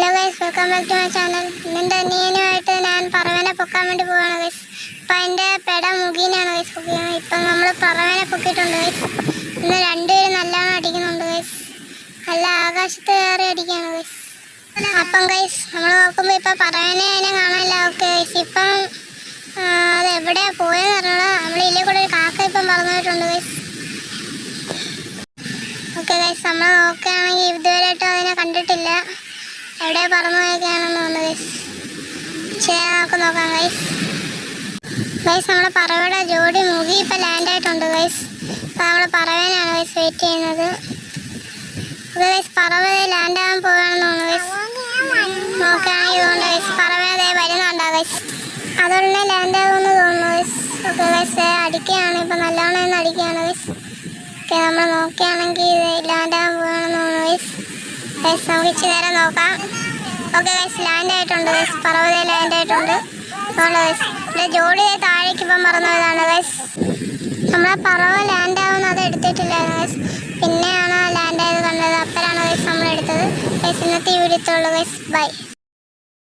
Hello guys welcome back to my channel ഇന്നെന്റെ അനിയനുമായിട്ട് ഞാൻ പറവനെ പൊക്കാൻ വേണ്ടി പോവാണ് ഗൈസ് അപ്പം അതിന്റെ പെട മുഖീനാണ് ഗൈസ് പൊക്കിയത്. ഇപ്പം നമ്മൾ പറവനെ പൊക്കിയിട്ടുണ്ട് ഗൈസ് ഇന്ന് രണ്ടുപേരും നല്ലോണം അടിക്കുന്നുണ്ട് ഗൈസ് നല്ല ആകാശത്ത് കയറി അടിക്കുകയാണ് ഗൈസ് അപ്പം ഗൈസ് നമ്മൾ നോക്കുമ്പോൾ ഇപ്പം പറവനെ അതിനെ കാണാനില്ല ഓക്കെ ഗൈസ് ഇപ്പം അത് എവിടെയാണ് പോയെന്ന് പറഞ്ഞാൽ നമ്മൾ ഇതിലെ കൂടെ ഒരു കാക്ക ഇപ്പം പറഞ്ഞു പോയിട്ടുണ്ട് ഗൈസ് ഓക്കെ ഗൈസ് നമ്മൾ നോക്കുകയാണെങ്കിൽ ഇതുവരെയായിട്ടും അതിനെ കണ്ടിട്ടില്ല. എവിടെ പറന്നു പോയൊക്കെയാണെന്ന് തോന്നുന്നത് ശരി നമുക്ക് നോക്കാം ഗൈസ് ഗൈസ് നമ്മുടെ പറവയുടെ ജോഡി മുഖി ഇപ്പം ലാൻഡ് ആയിട്ടുണ്ട് ഗൈസ് അപ്പം നമ്മൾ പറവേനാണ് ഗൈസ് വെയിറ്റ് ചെയ്യുന്നത്. ഗൈസ് പറവ ലാൻഡ് ആകാൻ പോവുകയാണെന്ന് തോന്നുന്നു ഗൈസ് നോക്കുകയാണെങ്കിൽ തോന്നുന്നു ഗൈസ് പറവേ അതേ വരുന്നുണ്ടോ ഗൈസ് അതുകൊണ്ട് ലാൻഡ് ആകുമെന്ന് തോന്നുന്നു ഗൈസ് ഓക്കെ ഗൈസ് അടിക്കുകയാണ് ഇപ്പം നല്ലോണം എന്ന് അടിക്കുകയാണ് ഗൈസ് ഓക്കെ നമ്മൾ നോക്കുകയാണെങ്കിൽ ലാൻഡ് ആകാൻ പോവുകയാണെന്ന് തോന്നുന്നു ഗൈസ് ഗൈസ് നമുക്ക് ഇച്ചിരി നേരം നോക്കാം. ഓക്കെ ഗൈസ് ലാൻഡ് ആയിട്ടുണ്ട് ഗൈസ് പർവത ലാൻഡ് ആയിട്ടുണ്ട്. അതുകൊണ്ട് ഗൈസ് ഇവിടെ ജോഡി താഴേക്ക് ഇപ്പം പറഞ്ഞതാണ് ഗൈസ് നമ്മളെ പറവ ലാൻഡ് ആവുന്ന അത് എടുത്തിട്ടില്ലായിരുന്നു ഗൈസ് പിന്നെയാണ് ലാൻഡ് ആയത് കണ്ടത്. അപ്പോഴാണ് ഗൈസ് നമ്മൾ എടുത്തത് ഗൈസ് ഇന്നത്തെ വീഡിയോ ഗൈസ് ബൈ